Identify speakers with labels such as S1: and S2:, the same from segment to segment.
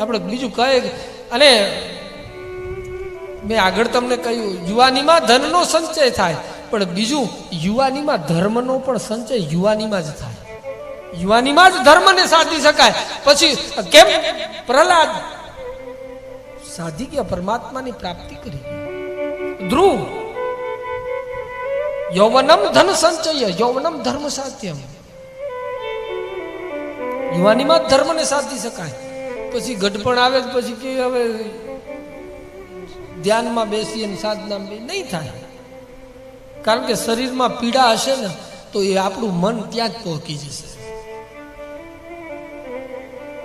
S1: આપણે બીજું કહે અને મેં આગળ તમને કહ્યું, યુવાનીમાં ધનનો સંચય થાય, પણ બીજું યુવાનીમાં ધર્મનો પણ સંચય યુવાનીમાં જ થાય. યુવાનીમાં જ ધર્મને સાધી શકાય. પછી કેમ? પ્રહલાદ સાધી ગયા, પરમાત્માની પ્રાપ્તિ કરી. ધ્રુવ, યૌવનમ ધન સંચય, યૌવનમ ધર્મ સાધ્યમ. યુવાનીમાં ધર્મને સાધી શકાય. પછી ઘટપણ આવે પછી કે હવે ધ્યાનમાં બેસી અને સાધના નહીં થાય. કારણ કે શરીરમાં પીડા હશે ને, તો એ આપણું મન ત્યાં જ પહોંચી જશે.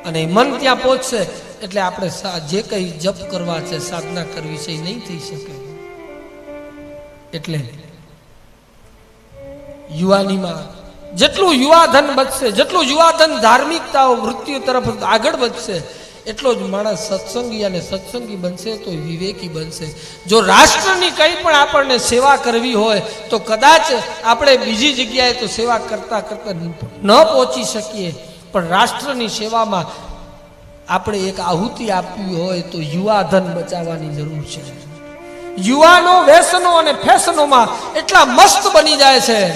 S1: અને મન ત્યાં પહોંચશે, એટલે આપણે જે કંઈ જપ કરવા છે, સાધના કરવી છે, એ નહીં થઈ શકે. એટલે યુવાનીમાં જેટલું યુવાધન બચશે, જેટલું યુવાધન ધાર્મિકતાઓ મૃત્યુ તરફ આગળ વધશે એટલો જ માણસ સત્સંગી અને સત્સંગી બનશે તો વિવેકી બનશે. જો રાષ્ટ્રની કંઈ પણ આપણને સેવા કરવી હોય, તો કદાચ આપણે બીજી જગ્યાએ તો સેવા કરતાં કરતાં ન પહોંચી શકીએ. પણ રાષ્ટ્રની સેવામાં આપણે એક આહુતિ આપવી હોય તો યુવાધન બચાવવાની જરૂર છે. યુવાનો વ્યસનો અને ફેશનોમાં એટલા મસ્ત બની જાય છે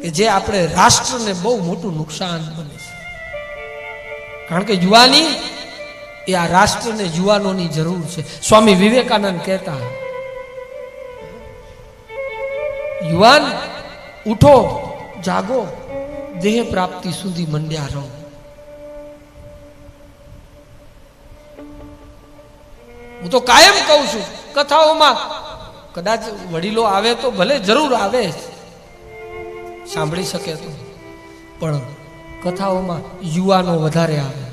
S1: કે જે આપણે રાષ્ટ્રને બહુ મોટું નુકસાન બને છે. કારણ કે યુવાની એ આ રાષ્ટ્રને યુવાનોની જરૂર છે. સ્વામી વિવેકાનંદ કહેતા યુવાન, ઉઠો, જાગો, દેહ પ્રાપ્તિ સુધી મંડ્યા રહો. હું તો કાયમ કહું છું, કથાઓમાં કદાચ વડીલો આવે તો ભલે જરૂર આવે. સાંભળી શકે તો. પણ કથાઓમાં યુવાનો વધારે આવે.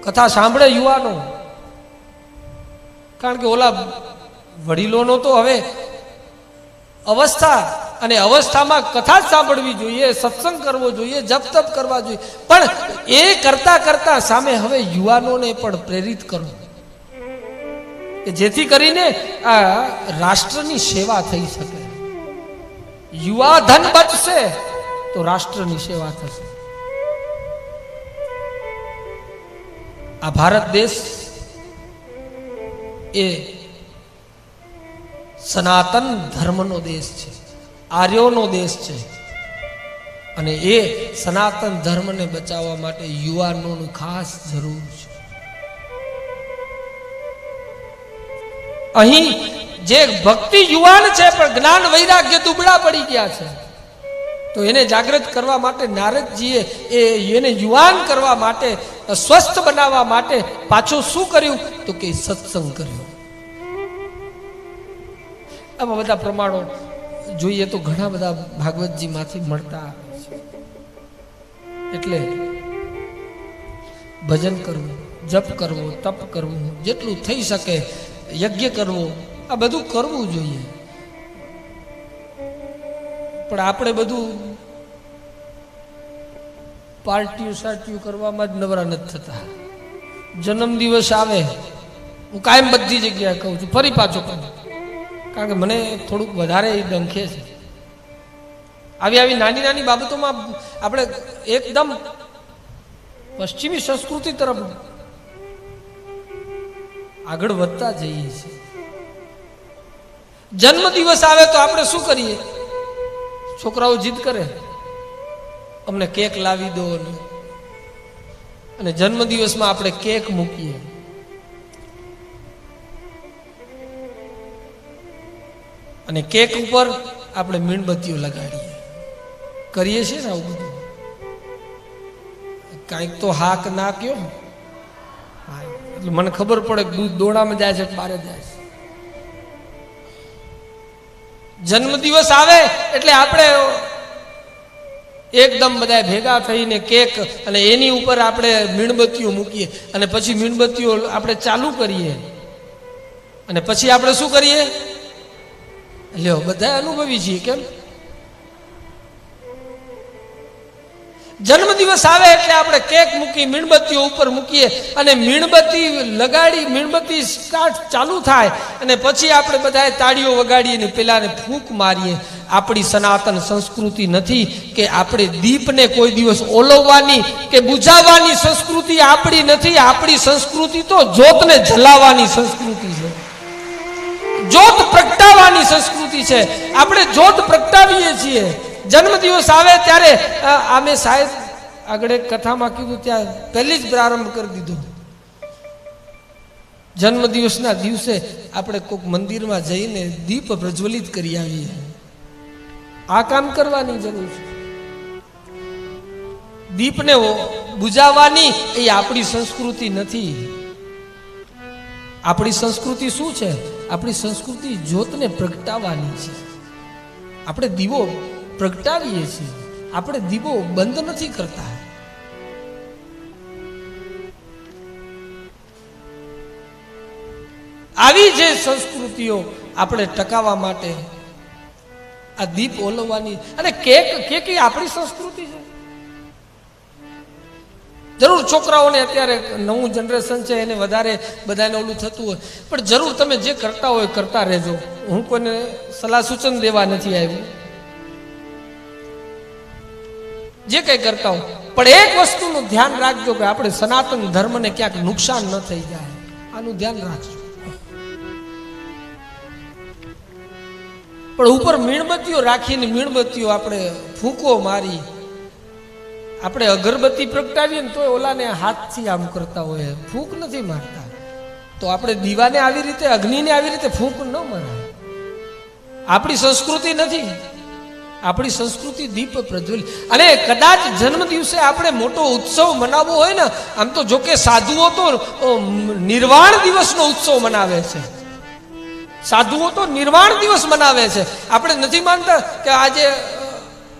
S1: કથા સાંભળે યુવાનો. કારણ કે ઓલા વડીલોનો તો હવે અવસ્થા અને અવસ્થામાં કથા જ સાંભળવી જોઈએ, સત્સંગ કરવો જોઈએ જપ તપ કરવા જોઈએ. પણ એ કરતા કરતા સામે હવે યુવાનોને પણ પ્રેરિત કરો. કે જેથી કરીને આ રાષ્ટ્રની સેવા થઈ શકે. યુવા ધન બચશે. તો રાષ્ટ્રની સેવા થશે. આ ભારત દેશ એ સનાતન ધર્મનો દેશ છે, આર્યોનો દેશ છે. અને એ સનાતન ધર્મને બચાવવા માટે યુવાનોનું ખાસ જરૂર છે. અહીં જે ભક્તિ યુવાન છે, પણ જ્ઞાન વૈરાગ્ય દુબળા પડી ગયા છે. તો એને જાગૃત કરવા માટે નારદજીએ એ એને યુવાન કરવા માટે સ્વસ્થ બનાવવા માટે પાછું શું કર્યું? તો કે સત્સંગ કર્યો. આમાં બધા પ્રમાણો જોઈએ તો ઘણા બધા ભાગવતજીમાંથી મળતા આવે એટલે ભજન કરવું, જપ કરવો, તપ કરવું, જેટલું થઈ શકે, યજ્ઞ કરવો, આ બધું કરવું જોઈએ. પણ આપણે બધું પાર્ટીઓ સાર્ટીઓ કરવામાં જ નવરા નથી થતા. જન્મદિવસ આવે, હું કાયમ બધી જગ્યાએ કહું છું, ફરી પાછો કહું કારણ કે મને થોડુંક વધારે ડંખે છે. આવી આવી નાની નાની બાબતોમાં આપણે એકદમ પશ્ચિમી સંસ્કૃતિ તરફ આગળ વધતા જઈએ છીએ. જન્મ દિવસ આવે તો આપણે શું કરીએ? છોકરાઓ જીદ કરે? અમને કેક લાવી દો અને જન્મદિવસમાં આપણે કેક મૂકીએ. અને કેક ઉપર આપણે મીણબત્તીઓ લગાડીએ. કરીએ છીએ ને આવું બધું? કાંઈક તો હાક ના કયો. એટલે મને ખબર પડે દૂધ દોડામાં જાય છે કે બારે જાય છે. જન્મ દિવસ આવે એટલે આપણે એકદમ બધા ભેગા થઈને કેક અને એની ઉપર આપણે મીણબત્તીઓ મૂકીએ અને પછી મીણબત્તીઓ આપણે ચાલુ કરીએ. અને પછી આપણે શું કરીએ? લ્યો બધા અનુભવી છીએ, કેમ? જન્મ દિવસ આવે એટલે આપણે કેક મૂકી, મીણબત્તીઓ ઉપર મૂકીએ અને મીણબત્તી લગાડી, મીણબત્તી સ્ટાર્ટ ચાલુ થાય અને પછી આપણે બધાએ તાળીઓ વગાડીએ ને પેલાને ફૂંક મારીએ. આપણી સનાતન સંસ્કૃતિ નથી કે આપણે દીપને કોઈ દિવસ ઓલવવાની કે બુઝાવવાની સંસ્કૃતિ આપણી નથી. આપણી સંસ્કૃતિ તો જોતને જલાવવાની સંસ્કૃતિ છે. જોત પ્રગટાવવાની સંસ્કૃતિ છે. આપણે જોત પ્રગટાવીએ છીએ. જન્મદિવસ આવે ત્યારે અમે સાહેબ આગળ એક કથામાં કીધું, ત્યાં પહેલી જ પ્રારંભ કરી દીધો. જન્મદિવસના દિવસે આપણે કોઈક મંદિરમાં જઈને દીપ પ્રજ્વલિત કરી આવીએ. આ કામ કરવાની જરૂર છે. દીપને બુજાવવાની એ આપણી સંસ્કૃતિ નથી. આપણી સંસ્કૃતિ શું છે? આપણી સંસ્કૃતિ જ્યોતને પ્રગટાવવાની છે. આપણે દીવો પ્રગટાવીએ છીએ. આપણે દીવો બંધ નથી કરતા. આવી જે સંસ્કૃતિઓ આપણે ટકાવવા માટે આ દીપ ઓલવવાની અને કેક કેક એ આપણી સંસ્કૃતિ છે. જરૂર છોકરાઓને અત્યારે નવું જનરેશન છે, એને વધારે બધાને ઓલું થતું હોય. પણ જરૂર તમે જે કરતા હોય, કરતા રહેજો. હું કોઈને સલાહ સૂચન દેવા નથી આવ્યું. જે કંઈ કરતા હોય. પણ એક વસ્તુનું ધ્યાન રાખજો કે આપણે સનાતન ધર્મને ક્યાંક નુકસાન ન થઈ જાય. આનું ધ્યાન રાખજો. પણ ઉપર મીણબત્તીઓ રાખીને મીણબત્તીઓ આપણે ફૂંકો મારી. આપણે અગરબત્તી પ્રગટાવીએ ને તો ઓલાને હાથથી આમ કરતા હોય. ફૂંક નથી મારતા. તો આપણે દીવાને આવી રીતે, અગ્નિને આવી રીતે ફૂંક ન મરાય. આપણી સંસ્કૃતિ નથી. આપણી સંસ્કૃતિ દીપ પ્રજ્વલિત. અને કદાચ જન્મ દિવસે આપણે મોટો ઉત્સવ મનાવવો હોય ને, આમ તો જો કે સાધુઓ તો નિર્વાણ દિવસનો ઉત્સવ મનાવે છે. સાધુઓ તો નિર્વાણ દિવસ મનાવે છે. આપણે નથી માનતા કે આજે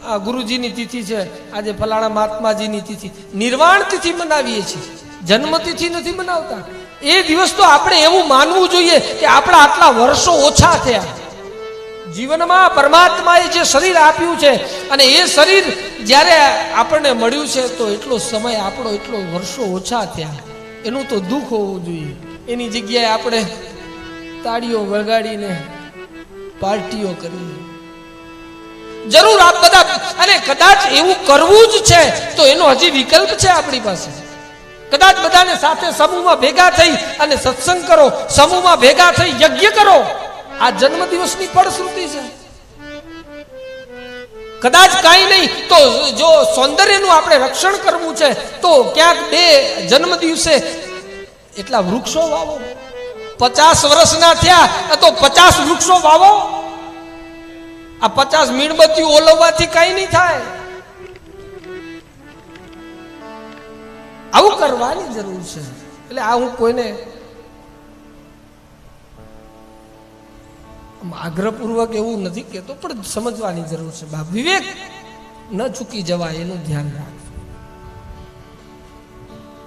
S1: આ ગુરુજીની તિથિ છે, આજે ફલાણા મહાત્માજીની તિથિ. નિર્વાણ તિથિ મનાવીએ છીએ. જન્મ તિથિ નથી મનાવતા. એ દિવસ તો આપણે એવું માનવું જોઈએ કે આપણા આટલા વર્ષો ઓછા થયા. જીવનમાં પરમાત્માએ જે શરીર આપ્યું છે અને એ શરીર જ્યારે આપણને મળ્યું છે તો એટલો સમય આપણો એટલો વર્ષો ઓછા થયા. એનું તો દુઃખ હોવું જોઈએ. એની જગ્યાએ આપણે તાળીઓ વગાડીને પાર્ટીઓ કરી જરૂર આપ બધા અને કદાચ એવું કરવું જ છે તો એનો હજી વિકલ્પ છે આપણી પાસે. કદાચ બધાને સાથે સમૂહમાં ભેગા થઈ અને સત્સંગ કરો, સમૂહમાં ભેગા થઈ યજ્ઞ કરો. આ જન્મ દિવસની ફળશ્રુતિ છે. કદાચ કાંઈ નહીં, તો જો સૌંદર્યનું આપણે રક્ષણ કરવું છે, તો ક્યાંક બે જન્મ દિવસે એટલા વૃક્ષો વાવો. પચાસ વર્ષના થયા તો પચાસ વૃક્ષો વાવો. આ પચાસ મીણબત્તી ઓલવવાથી કઈ નહીં થાય. આવું કરવાની જરૂર છે. એટલે આ હું કોઈને આગ્રહપૂર્વક એવું નથી કહેતો, પણ સમજવાની જરૂર છે બાપ. વિવેક ન ચૂકી જવાય એનું ધ્યાન રાખજો.